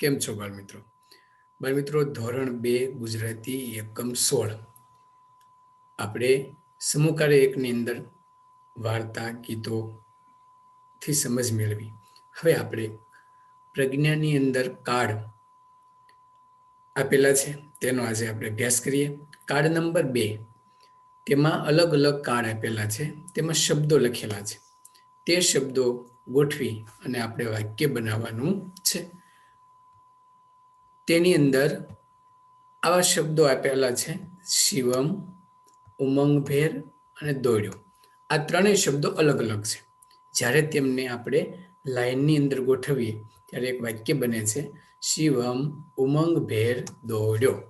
કેમ છો બાળ મિત્રો બાળ મિત્રો ધોરણ બે, ગુજરાતી એકમ સોળ. આપણે સમૂહકાર્ય એકની અંદર વાર્તા, ગીતો થી સમજ મેળવી. હવે આપણે પ્રજ્ઞાની અંદર કાર્ડ આપેલા છે, તેનો આજે આપણે અભ્યાસ કરીએ. કાર્ડ નંબર બે, તેમાં અલગ અલગ કાર્ડ આપેલા છે, તેમાં શબ્દો લખેલા છે. તે શબ્દો ગોઠવી અને આપણે વાક્ય બનાવવાનું છે. તેની અંદર આવા શબ્દો આપેલા છે. શિવમ, ઉમંગભેર અને દોડ્યો. આ ત્રણેય શબ્દો અલગ અલગ છે. જ્યારે તેમને આપણે લાઈનની અંદર ગોઠવીએ, ત્યારે એક વાક્ય બને છે. શિવમ, ઉમંગભેર, દોડ્યો.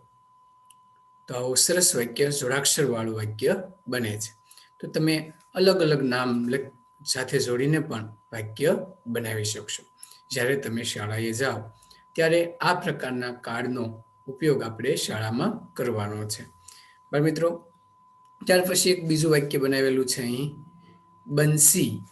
તો આવું સરસ વાક્ય, જોડાક્ષરવાળું વાક્ય બને છે. તો તમે અલગ અલગ નામ સાથે જોડીને પણ વાક્ય બનાવી શકશો. જ્યારે તમે શાળાએ જાઓ ત્યારે આ પ્રકારના કાર્ડનો ઉપયોગ આપણે શાળામાં કરવાનો છે. બરાબર મિત્રો? ત્યાર પછી એક બીજું વાક્ય બનાવેલું છે અહીં. બંસી.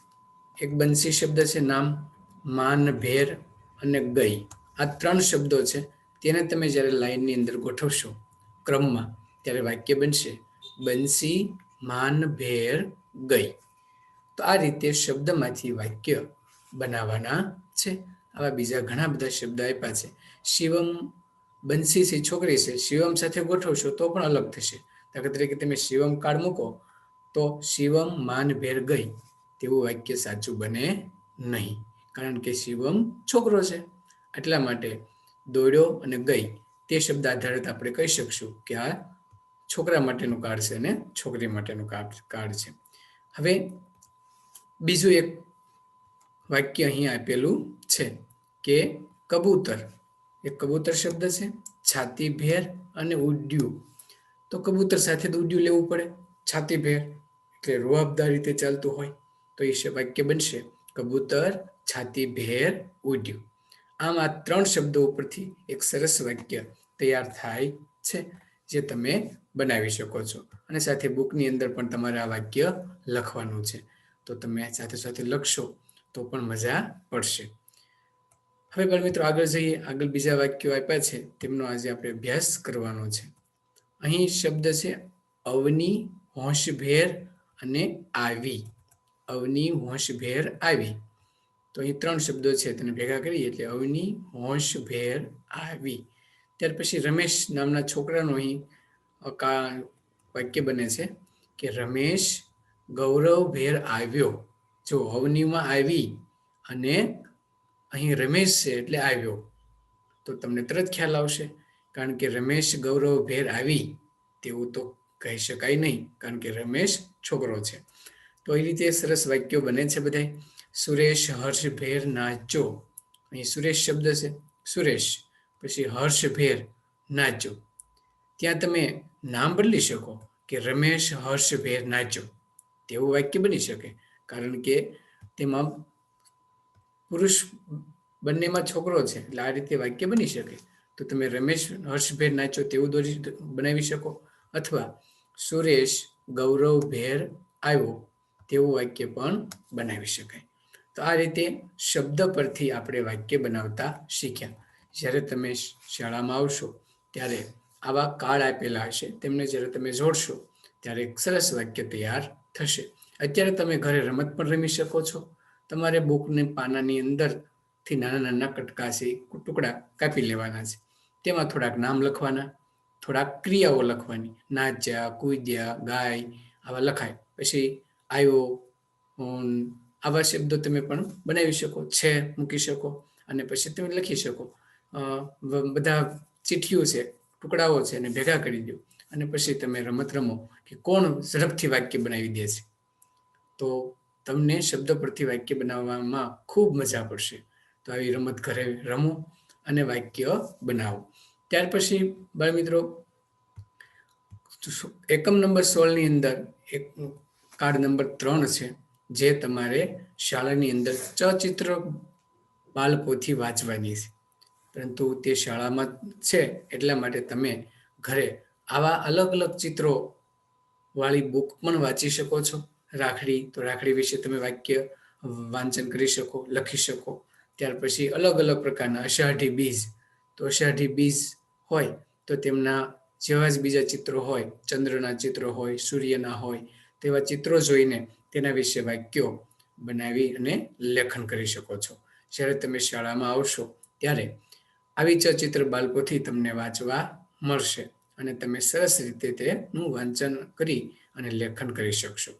એક બંસી શબ્દ છે, નામ માન ભેર અને ગઈ. આ ત્રણ શબ્દો છે, તેને તમે જ્યારે લાઈનની અંદર ગોઠવશો ક્રમમાં, ત્યારે વાક્ય બનશે, બંસી માન ભેર ગઈ. તો આ રીતે શબ્દમાંથી વાક્ય બનાવવાના છે. આવા બીજા ઘણા બધા શબ્દ આપ્યા છે. શિવમ બંસી છે, છોકરી છે, શિવમ સાથે ગોઠવશો તો પણ અલગ થશે. દાખલા તરીકે તમે શિવમ કાર્ડ મૂકો તો શિવમ માન ભેર ગઈ. તેવું વાક્ય સાચું બને નહીં. કારણ કે શિવમ છોકરો છે. એટલા માટે દોડ્યો અને ગઈ. તે શબ્દ આધારિત આપણે કહી શકશું કે આ છોકરા માટેનું કાર્ડ છે અને છોકરી માટેનું કાર્ડ છે. હવે બીજું એક વાક્ય અહીં આપેલું છે. કે કબૂતર. એ કબૂતર શબ્દ છે છાતી ભેર અને ઉડ્યું તો કબૂતર સાથે તો ઉડ્યું લેવું પડે. છાતી ભેર એટલે રૂઆબદાર રીતે ચાલતું હોય તો એ વાક્ય બનશે. કબૂતર છાતી ભેર ઉડ્યું આમ આ ત્રણ શબ્દો ઉપરથી એક સરસ વાક્ય તૈયાર થાય છે જે તમે બનાવી શકો છો. અને સાથે બુકની અંદર પણ તમારે આ વાક્ય લખવાનું છે. તો તમે સાથે સાથે લખશો તો પણ મજા પડશે. હવે બાળ મિત્રો આગળ જઈએ. આગળ બીજા વાક્યો આપ્યા છે. તેમનો આજે આપણે અભ્યાસ કરવાનો છે. અહીં શબ્દ છે, અવની હોંશભેર અને આવી. અવની હોંશભેર, આવી. તો અહીં ત્રણ શબ્દો છે, તેને ભેગા કરીએ એટલે અવની હોંશભેર, આવી. ત્યાર પછી રમેશ નામના છોકરાનું અહીં વાક્ય બને છે કે, રમેશ ગૌરવભેર આવ્યો. જો અવનીમાં આવી અને અહીં રમેશ છે એટલે આવ્યો. તો તમને તરત ખ્યાલ આવશે, કારણ કે રમેશ ગૌરવ ભેર આવી, તેવું તો કહી શકાય નહીં, કારણ કે રમેશ છોકરો છે. તો એ રીતે સરસ વાક્યો બને છે બધા સુરેશ, હર્ષ ભેર નાચો. અહીં સુરેશ શબ્દ છે. સુરેશ, પછી હર્ષ ભેર નાચો. ત્યાં તમે નામ બદલી શકો કે રમેશ, હર્ષ ભેર નાચો. તેવું વાક્ય બની શકે, કારણ કે તેમાં પુરુષ બંનેમાં છોકરો છે, એટલે આ રીતે વાક્ય બની શકે. તો તમે રમેશ હર્ષભેર નાચો તેવું દોરી બનાવી શકો. અથવા સુરેશ, ગૌરવ ભેર આવ્યો તેવું વાક્ય પણ બનાવી શકાય. તો આ રીતે શબ્દ પરથી આપણે વાક્ય બનાવતા શીખ્યા. જ્યારે તમે શાળામાં આવશો, ત્યારે આવા કાર્ડ આપેલા હશે, તેમને જ્યારે તમે જોડશો, ત્યારે એક સરસ વાક્ય તૈયાર થશે. અત્યારે તમે ઘરે રમત પણ રમી શકો છો. તમારે બુકને પાનાની અંદરથી નાના નાના કટકા છે, ટુકડા કાપી લેવાના છે. તેમાં થોડાક નામ લખવાના, થોડાક ક્રિયાઓ લખવાની. નાચ્યા, કૂદ્યા, ગાય, આવા લખાય. પછી આવ્યો આવા શબ્દો તમે પણ બનાવી શકો, છે મૂકી શકો અને પછી તમે લખી શકો. બધા ચીઠીઓ છે, ટુકડાઓ છે એને ભેગા કરી દો. અને પછી તમે રમત રમો કે કોણ ઝડપથી વાક્ય બનાવી દે છે. તો તમને શબ્દ પરથી વાક્ય બનાવવામાં ખૂબ મજા પડશે. તો આવી રમત ઘરે રમો અને વાક્ય બનાવો. ત્યાર પછી બાળ મિત્રો, એકમ નંબર સોળની અંદર એક કાર્ડ નંબર ત્રણ છે, જે તમારે શાળાની અંદર ચચિત્ર બાળકોથી વાંચવાની છે. પરંતુ તે શાળામાં છે, એટલા માટે તમે ઘરે આવા અલગ અલગ ચિત્રો વાળી બુક પણ વાંચી શકો છો. રાખડી, તો રાખડી વિશે તમે વાક્ય વાંચન કરી શકો, લખી શકો. ત્યાર પછી અલગ અલગ પ્રકારના અષાઢી બીજ. તો અષાઢી બીજ હોય તો તેમના જેવા જ બીજા ચિત્રો હોય. ચંદ્રના ચિત્રો હોય, સૂર્યના હોય, તેવા ચિત્રો જોઈને તેના વિશે વાક્યો બનાવી અને લેખન કરી શકો છો. જ્યારે તમે શાળામાં આવશો, ત્યારે આવી ચિત્ર બાળકોથી તમને વાંચવા મળશે અને તમે સરસ રીતે તેનું વાંચન કરી અને લેખન કરી શકશો.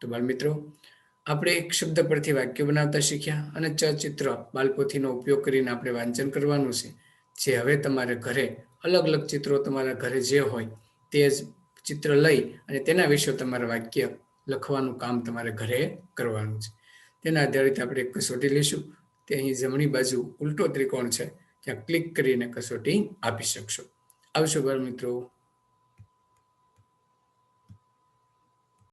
તો બાળ મિત્રો આપણે એક શબ્દ પરથી વાક્ય બનાવતા શીખ્યા અને ચલચિત્ર બાલપોથીનો ઉપયોગ કરીને આપણે વાંચન કરવાનું છે. જે હવે તમારે ઘરે અલગ અલગ ચિત્રો તમારા ઘરે જે હોય તે જ ચિત્ર લઈ અને તેના વિશે તમારે વાક્ય લખવાનું કામ તમારે ઘરે કરવાનું છે. તેના આધારિત આપણે એક કસોટી લઈશું. તે અહીં જમણી બાજુ ઉલટો ત્રિકોણ છે. ત્યાં ક્લિક કરીને કસોટી આપી શકશો. આવશો બાળ મિત્રો